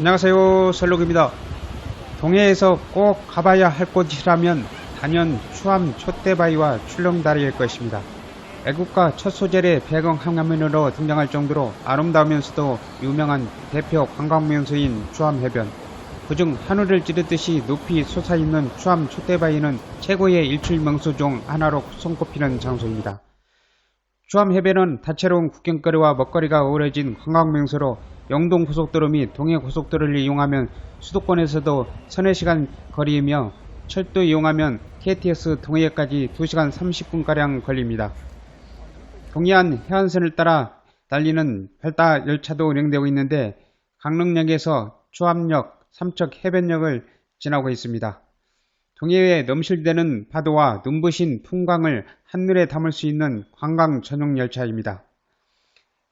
안녕하세요 설록입니다. 동해에서 꼭 가봐야 할 곳이라면 단연 추암 촛대바위와 출렁다리일 것입니다. 애국가 첫 소절의 배경 화면으로 등장할 정도로 아름다우면서도 유명한 대표 관광명소인 추암해변 그중 하늘을 찌르듯이 높이 솟아있는 추암 촛대바위는 최고의 일출 명소 중 하나로 손꼽히는 장소입니다. 추암 해변은 다채로운 구경거리와 먹거리가 어우러진 관광명소로 영동 고속도로 및 동해 고속도로를 이용하면 수도권에서도 서너 시간 거리이며 철도 이용하면 KTX 동해역까지 2시간 30분가량 걸립니다. 동해안 해안선을 따라 달리는 별따 열차도 운행되고 있는데 강릉역에서 추암역, 삼척 해변역을 지나고 있습니다. 동해에 넘실대는 파도와 눈부신 풍광을 한눈에 담을 수 있는 관광 전용 열차입니다.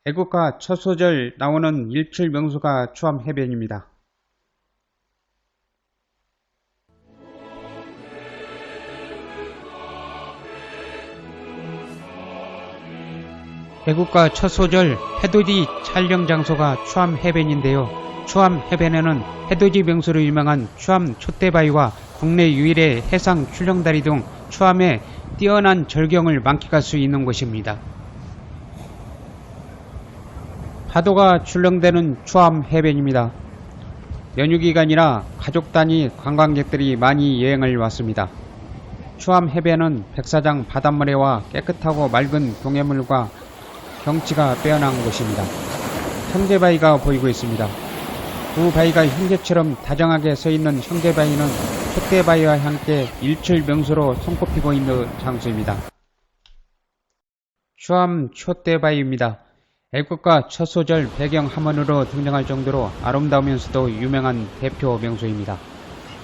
애국가 첫 소절 나오는 일출 명소가 추암 해변입니다. 애국가 첫 소절 해돋이 촬영 장소가 추암 해변인데요. 추암 해변에는 해돋이 명소로 유명한 추암 촛대바위와 국내 유일의 해상 출렁다리 등 추암의 뛰어난 절경을 만끽할 수 있는 곳입니다. 파도가 출렁대는 추암 해변입니다. 연휴 기간이라 가족 단위 관광객들이 많이 여행을 왔습니다. 추암 해변은 백사장 바닷모래와 깨끗하고 맑은 동해물과 경치가 빼어난 곳입니다. 형제바위가 보이고 있습니다. 두 바위가 형제처럼 다정하게 서 있는 형제바위는 촛대바위와 함께 일출 명소로 손꼽히고 있는 장소입니다. 추암 촛대바위입니다. 애국가 첫 소절 배경 화면으로 등장할 정도로 아름다우면서도 유명한 대표 명소입니다.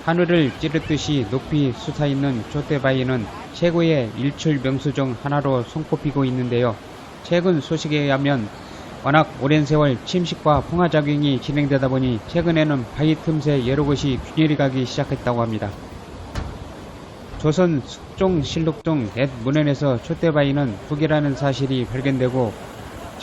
하늘을 찌르듯이 높이 솟아있는 촛대바위는 최고의 일출 명소 중 하나로 손꼽히고 있는데요. 최근 소식에 의하면 워낙 오랜 세월 침식과 풍화작용이 진행되다 보니 최근에는 바위 틈새 여러 곳이 균열이 가기 시작했다고 합니다. 조선 숙종 실록 등옛 문헌에서 촛대바위는 두 개라는 사실이 발견되고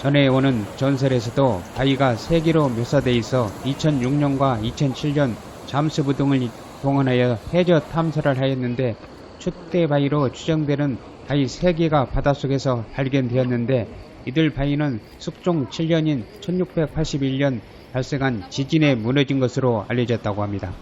전해 오는 전설에서도 바위가 세 개로 묘사되어 있어 2006년과 2007년 잠수부 등을 동원하여 해저 탐사를 하였는데 촛대바위로 추정되는 바위 세 개가 바닷속에서 발견되었는데 이들 바위는 숙종 7년인 1681년 발생한 지진에 무너진 것으로 알려졌다고 합니다.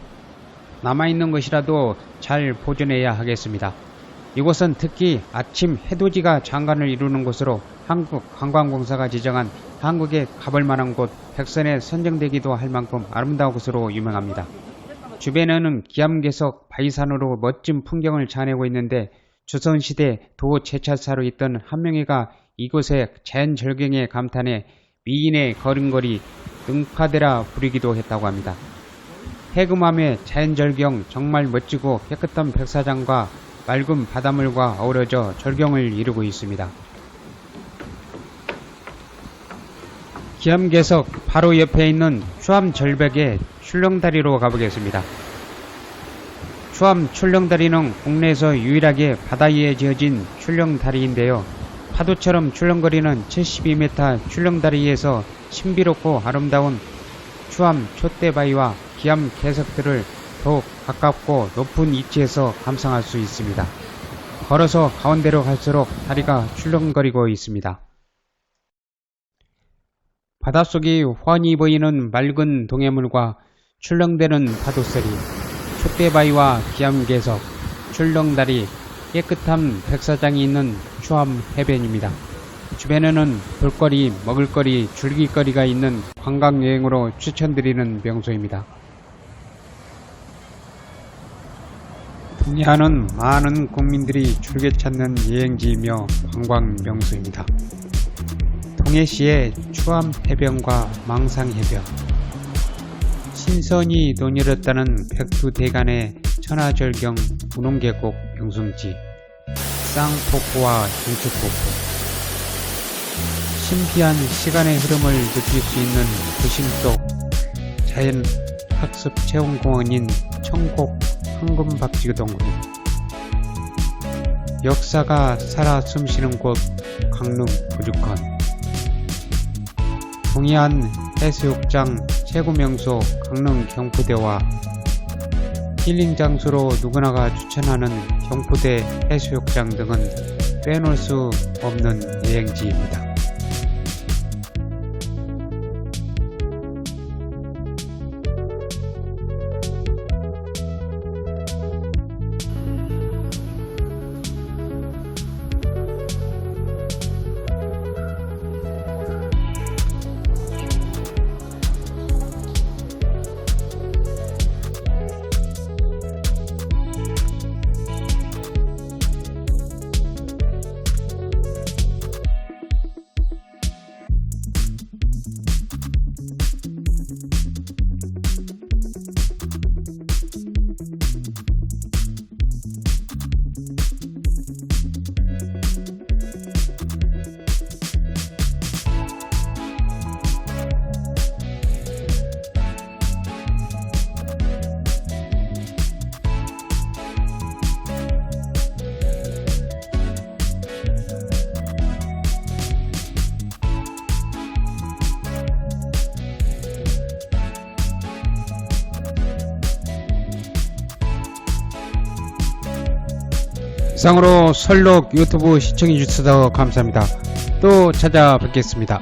남아있는 것이라도 잘 보존해야 하겠습니다. 이곳은 특히 아침 해돋이가 장관을 이루는 곳으로 한국관광공사가 지정한 한국에 가볼 만한 곳 백선에 선정되기도 할 만큼 아름다운 곳으로 유명합니다. 주변에는 기암괴석 바위산으로 멋진 풍경을 자내고 있는데 조선시대 도 제찰사로 있던 한명회가 이곳의 자연 절경에 감탄해 미인의 걸음걸이 능파대라 부르기도 했다고 합니다. 해금함의 자연 절경 정말 멋지고 깨끗한 백사장과 맑은 바닷물과 어우러져 절경을 이루고 있습니다. 기암괴석 바로 옆에 있는 추암 절벽의 출렁다리로 가보겠습니다. 추암 출렁다리는 국내에서 유일하게 바다 위에 지어진 출렁다리인데요. 파도처럼 출렁거리는 72m 출렁다리에서 신비롭고 아름다운 추암 촛대바위와 기암 개석들을 더욱 가깝고 높은 위치에서 감상할 수 있습니다. 걸어서 가운데로 갈수록 다리가 출렁거리고 있습니다. 바닷속이 훤히 보이는 맑은 동해물과 출렁대는 파도소리, 촛대바위와 기암괴석, 출렁다리, 깨끗한 백사장이 있는 추암 해변입니다. 주변에는 볼거리, 먹을거리, 줄기거리가 있는 관광여행으로 추천드리는 명소입니다. 동해안은 많은 국민들이 즐겨 찾는 여행지이며 관광 명소입니다. 동해시의 추암 해변과 망상 해변, 신선이 논열었다는 백두대간의 천하절경 분홍계곡 명승지, 쌍폭포와 중축폭포, 신비한 시간의 흐름을 느낄 수 있는 도심 속 자연 학습 체험공원인 청곡 황금박쥐동굴, 역사가 살아 숨쉬는 곳 강릉 부주컨, 동해안 해수욕장 최고 명소 강릉 경포대와 힐링 장소로 누구나가 추천하는 경포대 해수욕장 등은 빼놓을 수 없는 여행지입니다. 이상으로 설록 유튜브 시청해주셔서 감사합니다. 또 찾아뵙겠습니다.